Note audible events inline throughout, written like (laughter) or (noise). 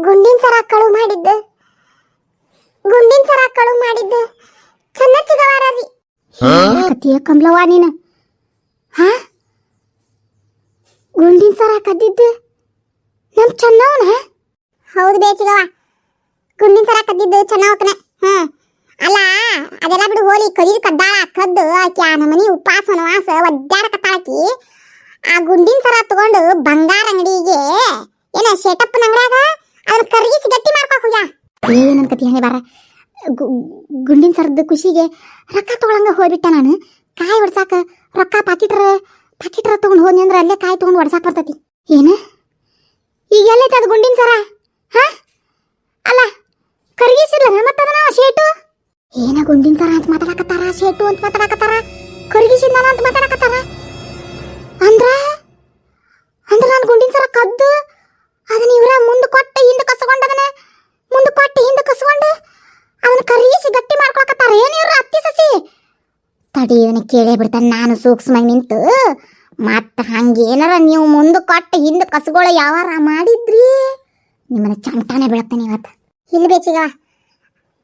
ಗುಂಡಿನ ಸರ ಕಳು ಮಾಡಿದ್ದು. ಗುಂಡಿನ ಸರ ಕಳು ಮಾಡಿದ್ದು. ಚೆನ್ನ ಚಿಗವಾರ ರೀ. ಕತಿಯ ಕಮಲವ್ವ ನೀನು. ಹಾ? ಗುಂಡಿನ ಸರ ಕದ್ದಿದ್ದು ನಮ್ ಚನ್ನವನ ಹೌದು ಬೇಚಿಗವ ಗುಂಡಿನ ಸರ ಕದ್ದಿದ್ದು ಚೆನ್ನವಕನ ಹಾ ಅಲ್ಲ ಅದೆಲ್ಲ ಬಿಡು ಹೋಲಿ. ಕದಿದ್ ಕದ್ದಾಳ ಕದ್ದು ಆಕಿ ಆ ನಮನಿ ಉಪವಾಸ ವನವಾಸ ಒದ್ದಾಡಕತ್ತಾಳಕಿ ಆ ಗುಂಡಿನ ಸರ ತಗೊಂಡು ಬಂಗಾರ ಅಂಗಡಿಗೆ ಏನ ಶೇಟಪ್ಪನ ಅಂಗಡ್ಯಾಗ? ಅದನ್ನ ಕರಗಿಸಿ ಗಟ್ಟಿ ಮಾಡ್ಕೊಕ್ ಹೋಗ್ಯಾ ಏನನ್ ಕತಿ ಹಣೆ ಬಾರ? ಗುಂಡಿನ ಸರದ ಖುಷಿಗೆ ರೊಕ್ಕ ತಗೊಳಂಗ ಹೋಗ್ಬಿಟ್ಟ ನಾನು. ಕಾಯಿ ಹೊಡ್ಸಾಕ ರೊಕ್ಕ ಪಾಕಿಟ್ರ ಪಾಕಿಟ್ರ ತಗೊಂಡ್ ಹೋದ್ನಿ ಅಂದ್ರೆ ಅಲ್ಲೇ ಕಾಯಿ ತಗೊಂಡ್ ಹೊಡ್ಸಾಕ್ ಬರ್ತೈತಿ. ಏನು? ಈಗ ಎಲ್ಲೈತೆ ಅದು ಗುಂಡಿನ ಸರ? ಹಾ? ಅಲ್ಲ ಕರಗಿಸಿಲ್ಲ ಮತ್ತೆ ಶೇಟು? ಏನ ಗುಂಡಿನ ಸರ ಅಂತ ಮಾತಾಡಕತ್ತಾರ? ಶೇಟು ಅಂತ ಮಾತಾಡಕತ್ತಾರ? ಕರಗಿಸಿದ ಅಂತ ಮಾತಾಡಕತ್ತಾರ? ಅಂದ್ರ ಅಂದ್ರ ನಾನು ಗುಂಡಿನ ಸರ ಕದ್ದು, ಅದನ್ನ ಇವ್ರ ಮುಂದೆ ಕೊಟ್ಟ ಹಿಂದೆ ಕಸ್ಕೊಂಡ್ ಅದನ್ನ ಮುಂದೆ ಕೊಟ್ಟ ಹಿಂದೆ ಕಸ್ಕೊಂಡು ಅದನ್ನ ಕರಗಿಸಿ ಗಟ್ಟಿ ಮಾಡ್ಕೊಳಕತ್ತಾರ ಏನ್ ಇವ್ರ ಅತ್ತಿ ಸಸಿ ತಡಿ, ಇದನ್ನ ಕೇಳೇ ಬಿಡ್ತಾನೆ. ನಾನು ಸೂಕ್ಷ್ಮ ನಿಂತು, ಮತ್ತೆ ಹಂಗೇನಾರ ನೀವು ಮುಂದೆ ಕೊಟ್ಟು ಹಿಂದೆ ಕಸಗೋಳ ಯಾವಾರ ಮಾಡಿದ್ರಿ? ನಿಮ್ಮನ್ನ ಚಮಟಾನೆ ಬೀಳತ್ತಾನೆ ಇವತ್ತು. ಇಲ್ಲಿ ಬೇಚಿಗ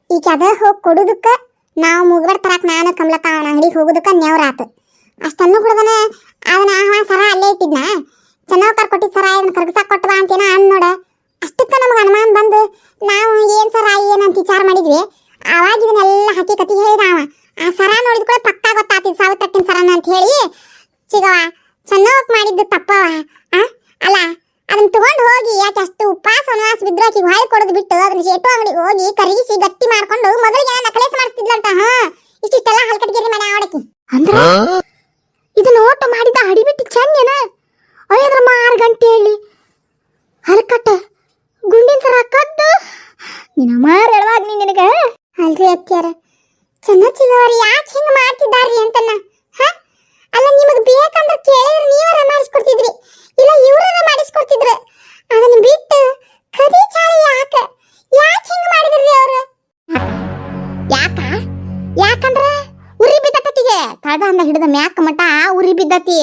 ಈಗ ಅದ ಹೋಗಿ ಕೊಡುದಕ್ಕ, ನಾವು ಮುಗ್ಬರ್ ತರಕ್ ನಾನು ಕಮಲಕ್ಕ ಅವನ ಅಂಗಡಿಗೆ ಹೋಗುದಕ್ಕ ನ್ಯಾವ್ರಾತು ಅಷ್ಟನ್ನು ಹುಡುಗನ ಅದನ್ನ ಆಹ್ವಾನ ಸರ ಅಲ್ಲೇ ಇಟ್ಟಿದ್ನ. ಚೆನ್ನಾಗ್ ಕೊಟ್ಟಿದ್ ಸರ, ಇದನ್ನ ಕರ್ಗಸಾಕ್ ಕೊಟ್ಟವ ಅಂತೇನ ಅನ್ ನೋಡ. ಅಷ್ಟಕ್ಕೆ ನಮ್ಗೆ ಅನುಮಾನ ಬಂದು, ನಾವು ಏನ್ ಸರ ಏನಂತ ವಿಚಾರ ಮಾಡಿದ್ವಿ. ಅವಾಗ ಇದನ್ನೆಲ್ಲ ಹಾಕಿ ಕತಿ ಹೇಳಿದ ಅವ. ಸರ ನೋಡಿದ ಕೂಡ ಪಕ್ಕ ಗೊತ್ತಾತಿ ಸಾವಿರ ತಟ್ಟಿನ ಸರನ ಅಂತ ಹೇಳಿ. ಚಿಗವ ಚೆನ್ನೋಕ್ ಮಾಡಿದ್ದು ತಪ್ಪವ ಅಲ್ಲ ಅದನ್ನ ತಗೊಂಡು ಹೋಗಿ, ಯಾಕೆ ಅಷ್ಟು ಉಪವಾಸ ವನವಾಸ ಬಿದ್ರು ಆಕಿಗೆ ಕೊಡೋದು ಬಿಟ್ಟು, ಅದನ್ನ ಶೇಟು ಅಂಗಡಿಗೆ ಹೋಗಿ ಕರಗಿಸಿ ಗಟ್ಟಿ ಮಾಡ್ಕೊಂಡು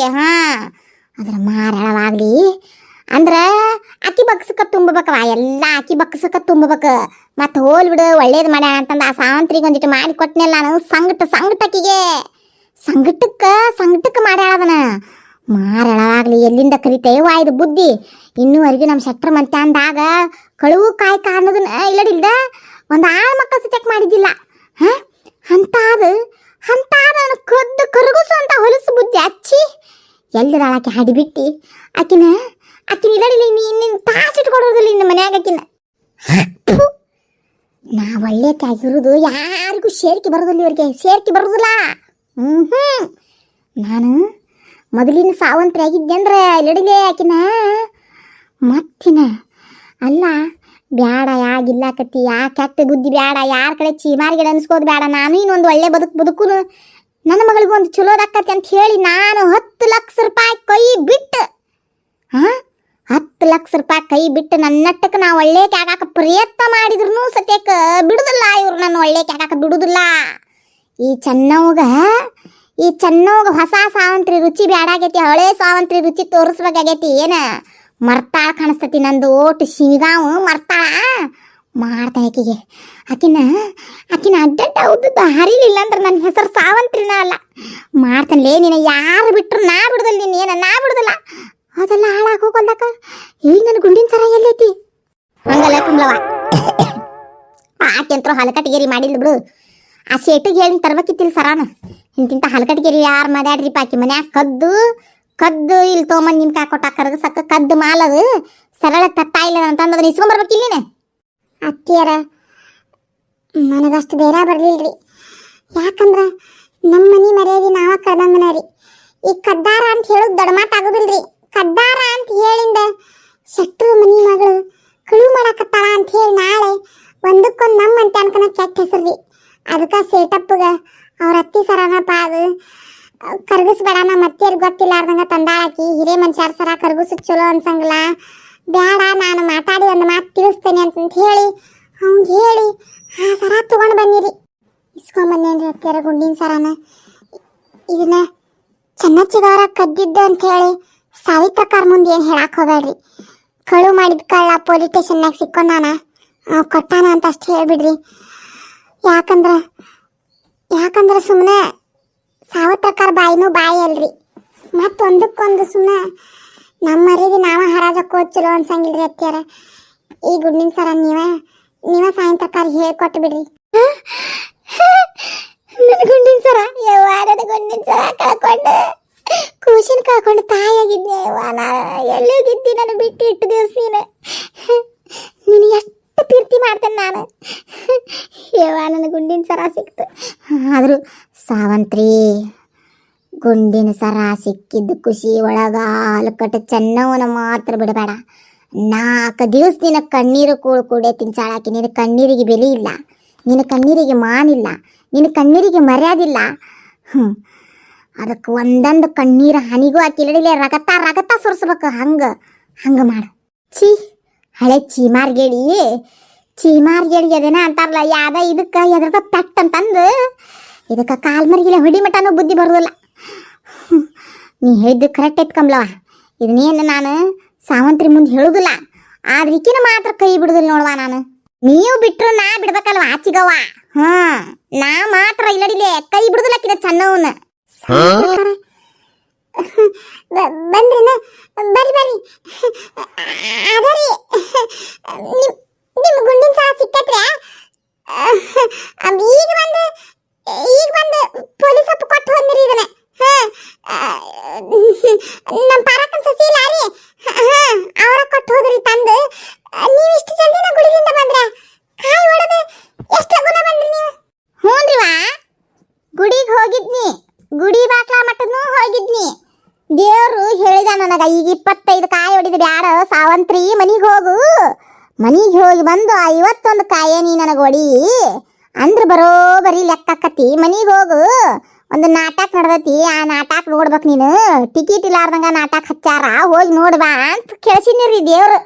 ಹಾ. ಅದ್ರ ಮಾರಾಳವಾಗ್ಲಿ. ಅಂದ್ರೆ ಅಕ್ಕಿ ಬಕ್ಸಕ್ಕ ತುಂಬಬೇಕವ ಎಲ್ಲ ಅಕ್ಕಿ ಬಕ್ಸಕ್ಕ ತುಂಬಬೇಕು. ಮತ್ತ ಹೋಲ್ ಬಿಡು, ಒಳ್ಳೇದು ಮಾಡ್ಯಾಣ ಅಂತಂದ ಆ ಸಾವಂತ್ರಿಗೆ ಒಂದಿಟ್ಟು ಮಾಡಿ ಕೊಟ್ನೆಲ್ಲ ನಾನು ಸಂಗಟ ಸಂಗಟಕ್ಕಿಗೆ ಸಂಗಟಕ್ಕ ಸಂಗಟಕ್ಕೆ ಮಾಡ್ಯಾಳ ಅದನ್ನ ಮಾರಾಳವಾಗ್ಲಿ, ಎಲ್ಲಿಂದ ಕರಿತೇವ ಇದು ಬುದ್ಧಿ. ಇನ್ನೂವರೆಗೂ ನಮ್ಮ ಶೆಟ್ರ ಮಂತೆ ಅಂದಾಗ ಕಳುವು ಕಾಯಿ ಕಾರಣದನ್ನ ಇಲ್ಲಡಿಲ್ದ ಒಂದು ಆಳು ಮಕ್ಕಳ ಸತ್ಯಕ್ ಮಾಡಿದ್ದಿಲ್ಲ. ಹ? ಅಂತ ಅಂತಾದ ಅವ್ನ ಕದ್ದು ಕರಗಿಸು ಅಂತ ಹೊಲಸು ಬುದ್ಧಿ ಹಚ್ಚಿ ಎಲ್ಲರ ಆಕೆ ಹಡಿಬಿಟ್ಟಿ? ಆಕಿನ ಆಕಿನ ಇಲ್ಲಡಿಲ್ಲ ನೀನು ಇನ್ನಿನ ತಾಸು ಇಟ್ಕೊಡೋದಿಲ್ಲ ಇನ್ನು ಮನ್ಯಾಗ ಆಕಿನ. ನಾ ಒಳ್ಳೆಕೆ ಆಗಿರೋದು ಯಾರಿಗೂ ಸೇರ್ಕೆ ಬರೋದಿಲ್ಲ ಇವ್ರಿಗೆ. ಸೇರ್ಕೆ ಬರೋದಿಲ್ಲ. ಹ್ಞೂ ಹ್ಞೂ ನಾನು ಮೊದಲಿನ ಸಾವಂತ್ರಿ ಆಗಿದ್ದೆ ಅಂದ್ರೆ ಇಲ್ಲಡಿಲೇ ಆಕಿನ ಮತ್ತಿನ. ಅಲ್ಲ ಬ್ಯಾಡ ಯಾಗಿಲ್ಲ ಕತ್ತಿ ಯಾ, ಕೆಟ್ಟ ಬುದ್ಧಿ ಬ್ಯಾಡ, ಯಾರ ಕಡೆ ಚೀಮಾರಿಗಿಡ ಅನ್ಸ್ಕೋದು ಬೇಡ ನಾನು ಇನ್ನೊಂದು ಒಳ್ಳೆ ಬದುಕು, ಬದುಕುನು ನನ್ನ ಮಗಳಿಗೂ ಒಂದು ಚಲೋದಾಕತಿ ಅಂತ ಹೇಳಿ ನಾನು ಹತ್ತು ಲಕ್ಷ ರೂಪಾಯಿ ಕೈ ಬಿಟ್ಟು. ಹಾಂ ಹತ್ತು ಲಕ್ಷ ರೂಪಾಯಿ ಕೈ ಬಿಟ್ಟು ನನ್ನಟ್ಟಕ್ಕೆ ನಾ ಒಳ್ಳೆ ಕ್ಯಾಗಾಕ ಪ್ರಯತ್ನ ಮಾಡಿದ್ರು ಸತ್ಯಕ್ಕ ಬಿಡುದಿಲ್ಲ ಇವ್ರು ನನ್ನ ಒಳ್ಳೆ ಕ್ಯಾಗಾಕ ಬಿಡುದಿಲ್ಲ. ಈ ಚೆನ್ನವ್ಗ ಈ ಚೆನ್ನವ್ಗ ಹೊಸ ಸಾವಂತ್ರಿ ರುಚಿ ಬ್ಯಾಡಾಗೈತಿ, ಹಳೆ ಸಾವಂತ್ರಿ ರುಚಿ ತೋರಿಸ್ಬೇಕಾಗೈತಿ, ಏನ? ಮರ್ತಾಳ ಕಾಣಿಸ್ತತಿ ನಂದು ಓಟು ಶಿವಿಗಾವು ಮರ್ತಾಳ. ಮಾಡ್ತಾ ಆಕಿಗೆ. ಆಕಿನ ಆಕಿನ ಅಡ್ಡಡ್ಡ ಉದ್ದದ ಹರಿಲಿಲ್ಲ ಅಂದ್ರೆ ನನ್ನ ಹೆಸರು ಸಾವಂತ್ರಿನ ಅಲ್ಲ ಮಾಡ್ತಾನೆ ನೀನು, ಯಾರು ಬಿಟ್ರು ನಾ ಬಿಡುದಿಲ್ಲ ನೀನು, ಏನ ನಾ ಬಿಡುದಿಲ್ಲ. ಅದೆಲ್ಲ ಹಾಳಾಗಿ ಹೋಗಲ್ದಕ್ಕ? ಈಗ ನನ್ನ ಗುಂಡಿನ ಸರ ಎಲ್ಲೈತಿ? ಹಂಗಲ್ಲ ಕುಂಬ್ಲವ ಆಕೆಂತ್ರ ಹಲಕಟ್ಟಿಗೇರಿ ಮಾಡಿಲ್ಲ ಬಿಡು. ಆ ಶೇಟಿಗೆ ಹೇಳಿ ತರ್ಬೇಕಿತ್ತಿಲ್ಲ ಸರಾನ. ಇಂತಿಂತ ಹಲಕಟ್ಟಿಗೇರಿ ಯಾರು ಮಾತಾಡ್ರಿಪ್ಪ ಆಕಿ ಮನ್ಯಾಗ ಕದ್ದು? ಕದ್ದು ಇಲ್ಲಿ ತೊಗೊಂಬಂದು ನಿಮ್ಗೆ ಹಾಕೊಟ್ಟ ಸಕ್ಕ ಕದ್ದು ಮಾಲದು. ಸರಳ ತತ್ತಾ ಇಲ್ಲ ಅಂತಂದು ಅದನ್ನ ಇಸ್ಕೊಂಬರ್ಬೇಕಿಲ್ಲ ಇಲ್ಲಿನೇ. ಅತ್ತಿಯರ, ನನಗಷ್ಟು ಧೈರ್ಯ ಬರ್ಲಿಲ್ರಿ. ಯಾಕಂದ್ರ ನಮ್ಮ ಮನಿ ಮರ್ಯಾದೆ ನಾವ ಕಳ್ದಂಗನ ರೀ. ಈ ಕದ್ದಾರ ಅಂತ ಹೇಳೋದು ದೊಡ್ಡ ಮಾತಾಗೋದಿಲ್ರಿ ಕದ್ದಾರ ಅಂತ ಹೇಳಿಂದ ಶೆಟ್ರು ಮನಿ ಮಗಳು ಕಳು ಮಾಡಕತ್ತಾಳ ಅಂತ ಹೇಳಿ ನಾಳೆ ಒಂದಕ್ಕೊಂದು ನಮ್ಮ ಅಂತ ಅನ್ಕನ ಕೆಟ್ಟ ಹೆಸರು ರೀ ಅದಕ್ಕೆ ಸೇಟಪ್ಪಗ ಅವ್ರ ಅತ್ತಿ ಸರನ ಪಾದು ಕರ್ಗಿಸ್ಬೇಡ ಮತ್ತೇರ್ ಗೊತ್ತಿಲ್ಲಾರ್ದಂಗ ತಂದಾಳಾಕಿ. ಹಿರೇ ಮನುಷ್ಯರ ಸರ ಕರ್ಗಿಸು ಚಲೋ ಅನ್ಸಂಗಿಲ್ಲ. ಬೇಡ ನಾನು ಮಾತಾಡಿ ಒಂದು ಮಾತು ತಿಳಿಸ್ತೇನೆ ಅಂತ ಹೇಳಿ. ಅವ್ನಿಗೆ ಹೇಳಿ, ಆ ಸರ ತಗೊಂಡು ಬಂದಿರಿ. ಇಸ್ಕೊಂಬಂದೇನ್ರಿ ಅತ್ತಿಯರ ಗುಂಡಿನ ಸರನ? ಇದನ್ನ ಚನ್ನಚ್ಚಿಗವರ ಚಿಗವರ ಕದ್ದಿದ್ದು ಅಂತ ಹೇಳಿ ಸಾವಿತ್ರಕಾರ ಮುಂದೆ ಏನು ಹೇಳಕ್ ಹೋಗ್ಬೇಡ್ರಿ ಕಳು ಮಾಡಿದ ಕಳ್ಳ ಪೊಲೀಸ್ ಸ್ಟೇಷನ್ನಾಗ ಸಿಕ್ಕೊಂಡಾನ ಅವ್ ಕೊಟ್ಟಾನ ಅಂತ ಅಷ್ಟು ಹೇಳ್ಬಿಡ್ರಿ. ಯಾಕಂದ್ರೆ ಯಾಕಂದ್ರೆ ಸುಮ್ಮನೆ ಸಾವತ್ರಕಾರ ಬಾಯಿನೂ ಬಾಯಿ ಅಲ್ರಿ ಮತ್ತೊಂದಕ್ಕೊಂದು ಸುಮ್ಮನೆ ನಮ್ಮ ಮರಿಗೆ ನಾವ ಹರಾಜಕ್ಕೋ ಚಲೋ ಅನ್ಸಂಗಿಲ್ರಿ ಅತ್ಯಾರ ಈ ಗುಂಡಿನ ಸರ ನೀವ ನೀವ ಸಾಯಂತ್ರಕಾರ ಹೇಳ್ಕೊಟ್ಟು ಬಿಡ್ರಿ. ಗುಂಡಿನ ಸರ ನನ್ನ ಗುಂಡಿನ ಸರ ಕಳ್ಕೊಂಡು ಕೂಸಿನ ಕಳ್ಕೊಂಡು ತಾಯಿಯಾಗಿದ್ದೆ ಯವ್ವ. ನಾ ಎಲ್ಲೋಗಿದ್ದಿ ನಾನು ಬಿಟ್ಟು ಇಟ್ಟು ದಿವಸ ನೀನು? ನಿನಗೆ ಎಷ್ಟು ಪ್ರೀತಿ ಮಾಡ್ತೇನೆ ನಾನು? ಯವ್ವ, ನನ್ನ ಗುಂಡಿನ ಸರ ಸಿಕ್ತು. ಆದರೂ ಸಾವಂತ್ರಿ. ಗುಂಡಿನ ಸರ ಸಿಕ್ಕಿದ್ದು ಖುಷಿ ಒಳಗ ಅಲಕಟ್ಟ ಚೆನ್ನವನ ಮಾತ್ರ ಬಿಡಬೇಡ. ನಾಲ್ಕು ದಿವಸ ನಿನ್ನ ಕಣ್ಣೀರು ಕೂಳು ಕೂಡೆ ತಿಂಚಾಳಾಕಿ ನಿನ್ನ ಕಣ್ಣೀರಿಗೆ ಬೆಲೆ ಇಲ್ಲ. ನಿನ್ನ ಕಣ್ಣೀರಿಗೆ ಮಾನಿಲ್ಲ ನಿನ್ನ ಕಣ್ಣೀರಿಗೆ ಮರ್ಯಾದಿಲ್ಲ. ಹ್ಞೂ ಅದಕ್ಕೆ ಒಂದೊಂದು ಕಣ್ಣೀರು ಹನಿಗೂ ಹಾಕಿಲ್ಲಡಿಲೆ ರಗತ ರಗತ ಸುರಿಸ್ಬೇಕು. ಹಂಗೆ ಹಂಗೆ ಮಾಡು. ಛೀ, ಹಳೆ ಚೀಮಾರ್ಗೇಡಿ. ಚೀಮಾರ್ಗೇಡಿ ಅದೇನ ಅಂತಾರಲ್ಲ ಯಾದ ಇದಕ್ಕೆ ಎದ್ರದ ಪೆಟ್ ಅಂತಂದು. ಇದಕ್ಕೆ ಕಾಲ್ ಮರಿಗಿಲ್ಲ ಹೊಡಿ ಮಟನೂ ಬುದ್ಧಿ ಬರೋದಿಲ್ಲ. ಹ್ಮ್. ನೀ ಹೇಳಿದ್ದು ಕರೆಕ್ಟ್ ಐತ್ ಕಮ್ಲವ ಇದನ್ನೇನು ನಾನು ಸಾವಂತ್ರಿ ಮುಂದೆ ಹೇಳುದಿಲ್ಲ. ಆದ್ರೆ ಈಕಿನ ಮಾತ್ರ ಕೈ ಬಿಡುದಿಲ್ಲ ನೋಡುವ ನಾನು. ನೀವು ಬಿಟ್ರು ನಾ ಬಿಡ್ಬೇಕಲ್ವ ಆಚಿಗವ್ವ? ಹಾ ನಾ ಮಾತ್ರ ಇಲ್ಲಡಿಲೆ ಕೈ ಬಿಡುದಿಲ್ಲ ಕಿದ ಚೆನ್ನವನ್ನ ಬಂದ್ರಿನ ಬರ್ರಿ ಬರ್ರಿ. ಅದರಿ ನಿಮ್ ನಿಮ್ ಗುಂಡಿನ ಸಹ ಸಿಕ್ಕತ್ರೆ ಈಗ ಬಂದು ಈಗ ಬಂದು ಪೊಲೀಸ್ ಅಪ್ಪ ಕೊಟ್ಟು ಹೋದ್ರಿ ಇದನ್ನ. ನಮ್ಮ ಪಾರಕನ್ ಇಲ್ಲ ರೀ. ಅವರ ಕೊಟ್ಟು ಹೋದ್ರಿ ತಂದು. ನೀವು ಇಷ್ಟು ಜಲ್ದಿನ ಗುಡಿಯಿಂದ ಬಂದ್ರ? ಕಾಯಿ ಹೊಡೆದು ಎಷ್ಟು ಗುಣ ಬಂದ್ರಿ ನೀವು? ಹ್ಞೂನ್ರಿವಾ ಗುಡಿಗೆ ಹೋಗಿದ್ನಿ. ಗುಡಿ ಬಾಕ್ಲ ಮಟ್ಟನು ಹೋಗಿದ್ನಿ. ದೇವ್ರು ಹೇಳಿದ ನನಗ, ಈಗ ಇಪ್ಪತ್ತೈದು ಕಾಯಿ ಹೊಡಿದ ಬ್ಯಾಡ, ಸಾವಂತ್ರಿ ಮನಿಗೆ ಹೋಗು. ಮನಿಗೆ ಹೋಗಿ ಬಂದು ಐವತ್ತೊಂದು ಕಾಯ ನೀ ನನಗೆ ಹೊಡಿ ಅಂದ್ರೆ ಬರೋಬರಿ ಲೆಕ್ಕಕ್ಕತಿ ಮನಿಗೆ ಹೋಗು, ಒಂದು ನಾಟಕ ನಡ್ದೈತಿ, ಆ ನಾಟಕ ನೋಡ್ಬೇಕು ನೀನು. ಟಿಕೆಟ್ ಇಲ್ಲಾರ್ದಂಗ ನಾಟಕ ಹಚ್ಚಾರ, ಹೋಗಿ ನೋಡ್ಬಾ ಅಂತ ಕೇಳಿಸಿನಿರಿ ದೇವ್ರು.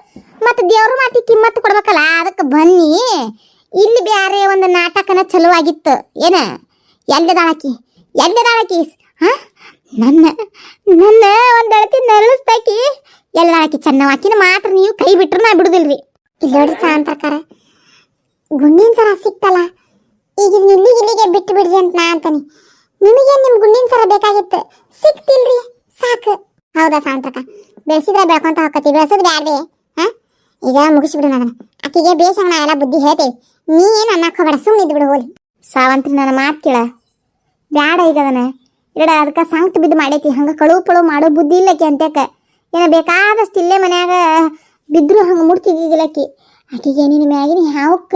ಮತ್ತು ದೇವ್ರ ಮಾತಿ ಕಿಮ್ಮತ್ತು ಕೊಡ್ಬೇಕಲ್ಲ ಅದಕ್ಕೆ ಬನ್ನಿ. ಇಲ್ಲಿ ಬ್ಯಾರೆ ಒಂದು ನಾಟಕನ ಚಲೋ ಆಗಿತ್ತು. ಏನ? ಎಲ್ಲಿದಾಳಕಿ ಎಲ್ಲಿದಾಳಕಿ ಹಾ? ನನ್ನ ನನ್ನ ಒಂದು ಅಳತಿ ನರಳಿಸ್ತಾಕಿ ಎಲ್ಲಿದಾಳಕಿ ಚೆನ್ನವಾಕಿನ ಮಾತ್ರ ನೀವು ಕೈ ಬಿಟ್ರು ನಾ ಬಿಡುದಿಲ್ರಿ. ಇಲ್ಲಿ ನೋಡ್ರಿ ಸಾಂತ್ರಕಾರ. ಗುಂಡಿನ ಸರ ಸಿಕ್ತಲ್ಲ. ಈಗ ಇಲ್ಲಿ ಇಲ್ಲಿಗೆ ಬಿಟ್ಟು ಬಿಡ್ರಿ ಅಂತ ನಾ ಅಂತಾನೆ. ನಿಮಗೆ ನಿಮ್ ಗುಂಡಿನ ಸರ ಬೇಕಾಗಿತ್ತು? ಸಿಕ್ತಿಲ್ರಿ. ಸಾಕು. ಹೌದಾ ಸಾಂತ್ರಕ ಬೆಳೆಸಿದ್ರೆ ಬೆಳ್ಕೊಂತ ಹೋಗತಿ ಬೆಳೆಸೋದು ಬ್ಯಾಡ್ರಿ. ಹಾ? ಈಗ ಮುಗಿಸ್ಬಿಡು ಅದನ್ನ ಆಕಿಗೆ ಬೇಸಂಗ ನಾ ಎಲ್ಲ ಬುದ್ಧಿ ಹೇಳ್ತೇವೆ. ನೀ ಏನು ಅನ್ನಕ್ಕೆ ಹೋಗಬೇಡ. ಸುಮ್ಮನೆ ಇದ್ಬಿಡು ಬಿಡು ಹೋಲಿ ಸಾವಂತ್ರಿ, ನನ್ನ ಮಾತು ಕೇಳ. ಬ್ಯಾಡ ಈಗ ಅದನ್ನ. ಇರಡ, ಅದಕ್ಕೆ ಸಂಕ್ಟ್ ಬಿದ್ದು ಮಾಡೈತಿ. ಹಂಗೆ ಕಳುವು ಪಳು ಮಾಡೋ ಬುದ್ಧಿ ಇಲ್ಲಕಿ ಅಂತೇಕ ಏನ ಬೇಕಾದಷ್ಟು ಇಲ್ಲೇ ಮನ್ಯಾಗ ಬಿದ್ರು ಹಂಗೆ ಮುಡ್ತಿದ್ದಿಲ್ಲಕಿ ಆಕಿಗೆ ನಿನ್ನ ಮ್ಯಾಗಿನ ಹ್ಯಾವಕ್ಕ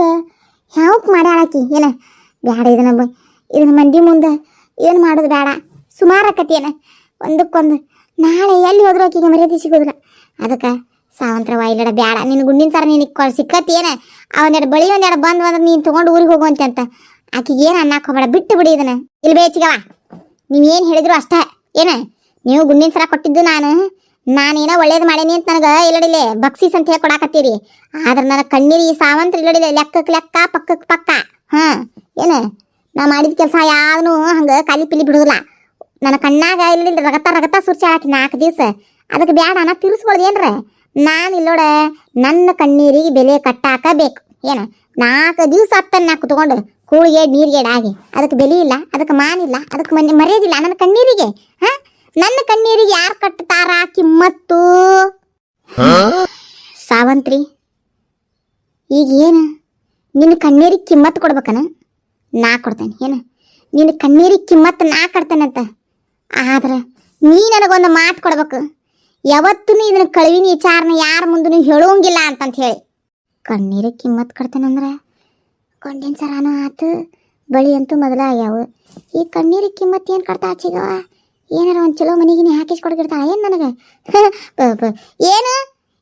ಹ್ಯಾವಕ್ ಮಾಡ್ಯಾಳಕಿ ಏನ? ಬ್ಯಾಡ ಇದನ್ನ ಇದನ್ನ ಮಂದಿ ಮುಂದೆ ಏನು ಮಾಡೋದು ಬೇಡ ಸುಮಾರು ಆಕತಿ ಏನ? ಒಂದಕ್ಕೊಂದು. ನಾಳೆ ಎಲ್ಲಿ ಹೋದ್ರೂ ಆಕಿಗೆ ಮರ್ಯಾದೆ ಸಿಗೋದಿಲ್ಲ. ಅದಕ್ಕೆ ಸಾವಂತ್ರ ವಾಯಿಲಡ ಬ್ಯಾಡ. ನಿನ್ನ ಗುಂಡಿನ ಸರ ನಿನಗೆ ಸಿಕ್ಕತ್ತಿ ಏನ? ಅವನೆರಡು ಬಳಿ ಒಂದೆರಡು ಬಂದು ಅಂದ್ರೆ ನೀನು ತೊಗೊಂಡು ಊರಿಗೆ ಹೋಗುವಂತೆ ಅಂತ ಆಕಿಗೆ ಏನು ಅನ್ನಕ್ಕೆ ಹೋಗಬೇಡ. ಬಿಟ್ಟು ಬಿಡಿ ಇದನ್ನ. ಇಲ್ಲಿ ಬೇಚಿಗವ ನೀವು ಏನು ಹೇಳಿದ್ರು ಅಷ್ಟೇ. ಏನ? ನೀವು ಗುಂಡಿನ ಸರ ಕೊಟ್ಟಿದ್ದು ನಾನು. ನಾನೇನೋ ಒಳ್ಳೇದು ಮಾಡೇನಿ ಅಂತ ನನಗೆ ಇಲ್ಲಡಿಲೆ ಬಕ್ಸಿಸ್ ಅಂತ ಹೇಳಿ ಕೊಡಾಕತ್ತೀರಿ. ಆದ್ರೆ ನನ್ನ ಕಣ್ಣೀರಿ ಸಾವಂತ್ರ ಇಲ್ಲಡಿಲೆ ಲೆಕ್ಕಕ್ಕೆ ಲೆಕ್ಕ ಪಕ್ಕಕ್ಕೆ ಪಕ್ಕ. ಹಾಂ, ಏನು? ನಾ ಮಾಡಿದ ಕೆಲಸ ಯಾವನು ಹಂಗೆ ಖಾಲಿ ಪಿಲಿ ಬಿಡೋದಿಲ್ಲ. ನನ್ನ ಕಣ್ಣಾಗ ಇಲ್ಲಡಿಲ್ಲ ರಗತ ರಗತ ಸುರ್ಚಿ ಹಾಕಿ ನಾಲ್ಕು ದಿವಸ. ಅದಕ್ಕೆ ಬೇಡ ನಾನು ತಿರ್ಸ್ಕೊಳ್ದು ಏನ್ರ? ನಾನು ಇಲ್ಲೋಡ ನನ್ನ ಕಣ್ಣೀರಿಗೆ ಬೆಲೆ ಕಟ್ಟಾಕಬೇಕು. ಏನು? ನಾಲ್ಕು ದಿವಸ ಹತ್ತನ್ನ ನಾಲ್ಕು ಕುತ್ಕೊಂಡು ಕೂಳಿಗೆ ನೀರಿಗೆ ಆಗಿ. ಅದಕ್ಕೆ ಬೆಲೆ ಇಲ್ಲ ಅದಕ್ಕೆ ಮಾನಿಲ್ಲ ಅದಕ್ಕೆ ಮನೆ ಮರೆಯೋದಿಲ್ಲ ನನ್ನ ಕಣ್ಣೀರಿಗೆ. ಹಾ? ನನ್ನ ಕಣ್ಣೀರಿಗೆ ಯಾರು ಕಟ್ಟುತ್ತಾರ ಕಿಮ್ಮತ್ತು ಸಾವಂತ್ರಿ ಈಗ ಏನು? ನಿನ್ನ ಕಣ್ಣೀರಿಗೆ ಕಿಮ್ಮತ್ತು ಕೊಡ್ಬೇಕನ? ನಾ ಕೊಡ್ತೇನೆ ಏನು? ನಿನ್ನ ಕಣ್ಣೀರಿಗೆ ಕಿಮ್ಮತ್ತು ನಾ ಕಟ್ತೇನಂತ? ಆದ್ರೆ ನೀ ನನಗೊಂದು ಮಾತು ಕೊಡ್ಬೇಕು. ಯಾವತ್ತೂ ಇದನ್ನ ಕಳುವಿನ ವಿಚಾರನ ಯಾರ ಮುಂದೂ ಹೇಳುವಂಗಿಲ್ಲ ಅಂತಂತ ಹೇಳಿ. ಕಣ್ಣೀರಿಗೆ ಕಿಮ್ಮತ್ತು ಕೊಡ್ತೇನಂದ್ರೆ? ಕೊಂಡಿನ ಸರಾನು ಆತು ಬಳಿ ಅಂತೂ ಮೊದಲಾಗ್ಯಾವು. ಈ ಕಣ್ಣೀರಿಗೆ ಕಿಮ್ಮತ್ತು ಏನು ಕಟ್ತಾ ಆಚಿಗವ ಏನಾರ ಒಂದು ಚಲೋ ಮನೆಗಿನಿ ಹಾಕಿಸ್ಕೊಡ್ಗಿರ್ತಾಳ (laughs) ಏನು ನನಗೆ? ಏನು?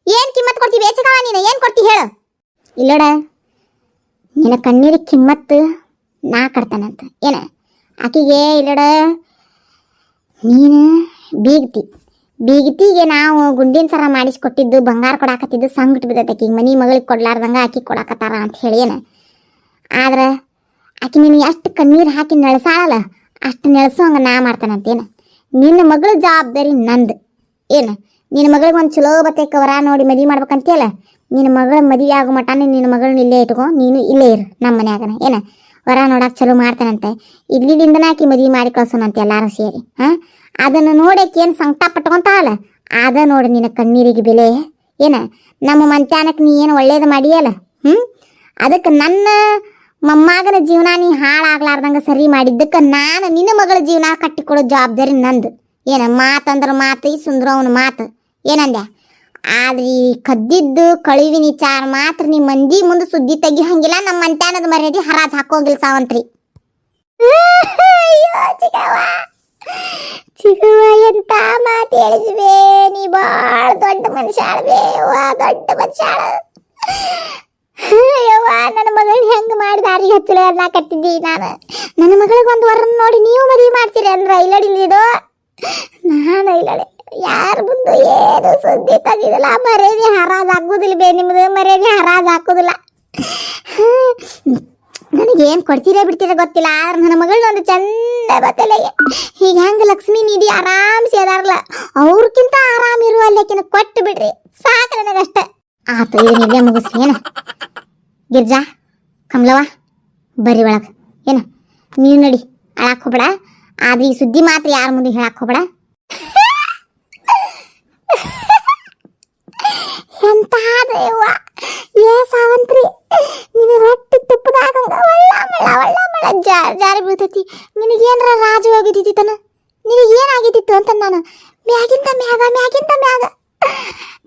ಏನು ಕಿಮ್ಮತ್ ಕೊಡ್ತೀವಿ ಬೇಚಗವ ನೀನು? ಏನು ಕೊಡ್ತಿ ಹೇಳು. ಇಲ್ಲೋಡ, ನಿನ್ನ ಕಣ್ಣೀರಿಗೆ ಕಿಮ್ಮತ್ತು ನಾ ಕಡ್ತಾನಂತ ಏನ? ಆಕಿಗೆ ಇಲ್ಲೋಡ, ನೀನು ಬೀಗ್ತಿ. ಬೀಗತಿಗೆ ನಾವು ಗುಂಡಿನ ಸರ ಮಾಡಿಸ್ಕೊಟ್ಟಿದ್ದು, ಬಂಗಾರ ಕೊಡಾಕತ್ತಿದ್ದು ಸಂಗಟ್ ಬಿದ್ದೈತೆ ಆಕಿಗೆ. ಮನೆ ಮಗಳಿಗೆ ಕೊಡ್ಲಾರ್ದಂಗ ಆಕಿ ಕೊಡಾಕತ್ತಾರ ಅಂತ ಹೇಳಿ, ಏನು? ಆದ್ರೆ ಆಕಿ ನೀನು ಎಷ್ಟು ಕಣ್ಣೀರು ಹಾಕಿ ನೆಳ್ಸಾಳಲ್ಲ, ಅಷ್ಟು ನೆಳಸೋ ಹಂಗೆ ನಾ ಮಾಡ್ತಾನಂತೇನು ನಿನ್ನ ಮಗಳ ಜವಾಬ್ದಾರಿ ನಂದು. ಏನು? ನಿನ್ನ ಮಗಳಿಗೆ ಒಂದು ಚಲೋ ಬತ್ತೈಕ ವರ ನೋಡಿ ಮದುವೆ ಮಾಡ್ಬೇಕಂತೀಯಲ್ಲ? ನಿನ್ನ ಮಗಳ ಮದುವೆ ಆಗೋ ಮಟನೇ ನಿನ್ನ ಮಗಳನ್ನ ಇಲ್ಲೇ ಇಟ್ಕೊ, ನೀನು ಇಲ್ಲೇ ಇರು ನಮ್ಮ ಮನ್ಯಾಗನ. ಏನು? ವರ ನೋಡಕ್ಕೆ ಚಲೋ ಮಾಡ್ತಾನಂತೆ. ಇಲ್ಲಿಂದನೇ ಆಕಿ ಮದುವೆ ಮಾಡಿ ಕಳ್ಸೋಣಂತೆ ಎಲ್ಲರೂ ಸೇರಿ, ಹಾಂ? ಅದನ್ನು ನೋಡಕ್ಕೆ ಏನು ಸಂಕಟ ಪಟ್ಕೊಂತಾವಲ್ಲ ಅದ ನೋಡಿ ನಿನ್ನ ಕಣ್ಣೀರಿಗೆ ಬೆಲೆ. ಏನು? ನಮ್ಮ ಮಂತ್ಯಾನಕ್ಕೆ ನೀ ಏನು ಒಳ್ಳೇದು ಮಾಡಿಯಲ್ಲ? ಹ್ಞೂ ಅದಕ್ಕೆ ನನ್ನ ಮೊಮ್ಮಗನ ಜೀವನ ನೀ ಹಾಳಾಗ್ಲಾರ್ದಂಗ ಸರಿ ಮಾಡಿದ್ದಕ್ಕೆ ನಾನು ನಿನ್ನ ಮಗಳ ಜೀವನ ಕಟ್ಟಿಕೊಡೋ ಜವಾಬ್ದಾರಿ ನಂದು. ಏನ ಮಾತಂದ್ರ ಮಾತು, ಈ ಸುಂದರವನ ಮಾತು. ಏನಂದ್ಯ? ಆದ್ರೆ ಈ ಕದ್ದಿದ್ದು, ಕಳುವಿನ ವಿಚಾರ ಮಾತ್ರ ನಿಮ್ಮ ಮಂದಿ ಮುಂದೆ ಸುದ್ದಿ ತೆಗಿಯಂಗಿಲ್ಲ, ನಮ್ಮ ಮಂತ್ಯಾನದ ಮರ್ಯಾದೆ ಹರಾಜ್ ಹಾಕೋಗಿಲ್ಲ ಸಾವಂತ್ರಿ. ಎಂತ ಮಾತು ಹೇಳಿದ್ವಿ? ನೀ ಬಾಳ ದೊಡ್ಡ ಮನುಷ್ಯ ಆಳ್ವೆ ದೊಡ್ಡ ಮನುಷ್ಯ ಆಳು. ಯವ್ವ ನನ್ನ ಮಗಳು ಹೆಂಗ್ ಮಾಡಿ ದಾರಿಗೆ ಹಚ್ಚಲೆ ಅನ್ನ ಕಟ್ಟಿದ್ದಿ ನಾನು? ನನ್ನ ಮಗಳಿಗೊಂದು ವರನ್ ನೋಡಿ ನೀವು ಮದುವೆ ಮಾಡ್ತೀರಿ ಅಂದ್ರೆ ಇಲ್ಲಡಿಲಿದು ನಾನು ಇಲ್ಲಡೆ. ಯಾರ ಮುಂದೆ ಏನು ಸುದ್ದಿ ತೆಗಿದಿಲ್ಲ ಮರ್ಯಾದೆ ಹರಾಜ್ ಹಾಕುದಿಲ್ಲ ಬೇ ನಿಮ್ದು. ಮರ್ಯಾದೆ ಹರಾಜ್ ಹಾಕುದಿಲ್ಲ ನನಗೇನು ಕೊಡ್ತೀರಾ ಬಿಡ್ತೀರಾ ಗೊತ್ತಿಲ್ಲ. ಆದ್ರೆ ನನ್ನ ಮಗಳನ್ನ ಒಂದು ಚಂದ ಬತ್ತಲ. ಈಗ ಹೆಂಗ ಲಕ್ಷ್ಮಿ ನಿಧಿ ಆರಾಮ್ಸಿ ಅದಾರಲ್ಲ ಅವ್ರಕ್ಕಿಂತ ಆರಾಮ್ ಇರುವಲ್ಲಕಿನ ಕೊಟ್ಟು ಬಿಡ್ರಿ ಸಾಕು ನನಗಷ್ಟೇ. ಆತು, ಏನಿದೆ ಮುಗಿಸ್ಲೇನ ಗಿರ್ಜಾ ಕಮಲವ ಬರ್ರಿ ಒಳಗೆ. ಏನು? ನೀನು ನಡಿ. ಅಳಾಕ್ ಹೋಗ್ಬೇಡ. ಆದ್ರೆ ಈ ಸುದ್ದಿ ಮಾತ್ರ ಯಾರ ಮುಂದೆ ಹೇಳಕ್ ಹೋಗ್ಬೇಡ? ಎಂತ ದೇವ? ಏ ಸಾವಂತ್ರಿ, ನಿನ್ನ ರೊಟ್ಟಿ ತುಪ್ಪದಾಗ ಒಳ್ಳ ಮಳ ಒಳ್ಳ ಮಳ ಜಾರ್ ಬೀಳ್ತೈತಿ. ನಿನಗೇನ್ರ ರಾಜ ಹೋಗಿದ್ದಿತ್ತು ತನ ನಿನಗೇನಾಗಿದ್ದಿತ್ತು ಅಂತ ನಾನು. ಮ್ಯಾಗಿಂದ ಮ್ಯಾಗ ಮ್ಯಾಗಿಂದ ಮ್ಯಾಗ.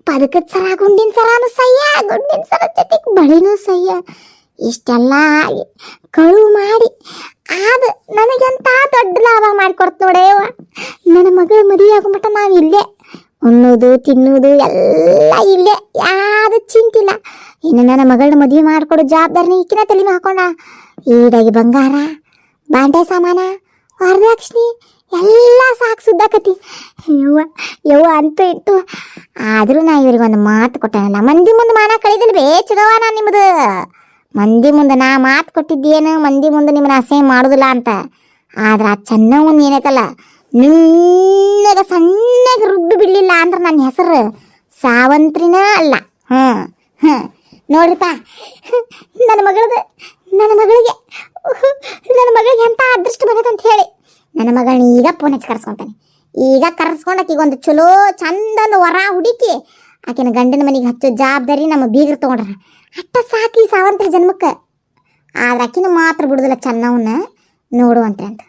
ಪದಕದ ಸರ, ಗುಂಡಿನ ಸರನು ಸಯ್ಯ, ಗುಂಡಿನ ಸರ ಜೊತೆಗೆ ಬಳಿನೂ ಸಯ್ಯ. ಇಷ್ಟೆಲ್ಲ ಆಗಿ ಕಳುವು ಮಾಡಿ, ಆದ ನನಗೆಂತ ದೊಡ್ಡ ಲಾಭ ಮಾಡಿಕೊಡ್ತು ನೋಡೇವ ನನ್ನ ಮಗಳ ಮದುವೆ ಆಗೋ ಮಟ್ಟ ನಾವು ಇಲ್ಲೇ ಉಣ್ಣೋದು, ತಿನ್ನೋದು, ಎಲ್ಲ ಇಲ್ಲೇ. ಯಾವುದು ಚಿಂತಿಲ್ಲ. ಇನ್ನು ನನ್ನ ಮಗಳನ್ನ ಮದುವೆ ಮಾಡಿಕೊಡೋ ಜವಾಬ್ದಾರಿನ ಈಕಿನ ತಲೆ ಹಾಕೊಂಡ ಈಡಾಗಿ ಬಂಗಾರ, ಬಾಂಡೆ ಸಾಮಾನ, ವರದಕ್ಷಿಣೆ ಎಲ್ಲ ಸಾಕು ಸುದ್ದಾಕತಿ. ಯವ್ವ ಯವ್ವ ಅಂತೂ ಇತ್ತು. ಆದರೂ ನಾ ಇವ್ರಿಗೆ ಒಂದು ಮಾತು ಕೊಟ್ಟನಲ್ಲ ಮಂದಿ ಮುಂದೆ ಮಾನ ಕಳಿದಿಲ್ಲ ಬೇ ಚಿಗವ ನಾ ನಿಮ್ಮದು ಮಂದಿ ಮುಂದೆ ನಾ ಮಾತು ಕೊಟ್ಟಿದ್ದೇನು, ಮಂದಿ ಮುಂದೆ ನಿಮ್ಮನ್ನ ಅಸಹ್ಯ ಮಾಡೋದಿಲ್ಲ ಅಂತ. ಆದ್ರೆ ಆ ಚೆನ್ನವನ್ ಏನೈತಲ್ಲ, ನಿನ್ನಗ ಸಣ್ಣಗೆ ರುಬ್ಬಿ ಬಿಡಲಿಲ್ಲ ಅಂದ್ರೆ ನನ್ನ ಹೆಸರು ಸಾವಂತ್ರಿನ ಅಲ್ಲ. ಹಾಂ ಹಾಂ. ನೋಡ್ರಿಪ್ಪ ನನ್ನ ಮಗಳದು, ನನ್ನ ಮಗಳಿಗೆ ನನ್ನ ಮಗಳಿಗೆ ಎಂಥ ಅದೃಷ್ಟ ಅಂತ ಹೇಳಿ. ನನ್ನ ಮಗಳನ್ನ ಈಗ ಫೋನ್ ಹಚ್ಚಿ ಕರ್ಸ್ಕೊಂತಾನೆ. ಈಗ ಕರ್ಸ್ಕೊಂಡು ಆಕಿಗೆ ಒಂದು ಚಲೋ ಚಂದೊಂದು ವರ ಹುಡುಕಿ ಆಕಿನ ಗಂಡನ ಮನೆಗೆ ಹಚ್ಚೋ ಜವಾಬ್ದಾರಿ ನಮ್ಮ ಬೀಗರು ತೊಗೊಂಡ್ರ. ಅಟ್ಟ ಸಾಕಿ ಸಾವಂತ್ರಿ ಜನ್ಮಕ್ಕೆ. ಆದ್ರೆ ಆಕಿನ ಮಾತ್ರ ಬಿಡುದಿಲ್ಲ ಚೆನ್ನವನ್ನ ನೋಡುವಂತೆ ಅಂತ.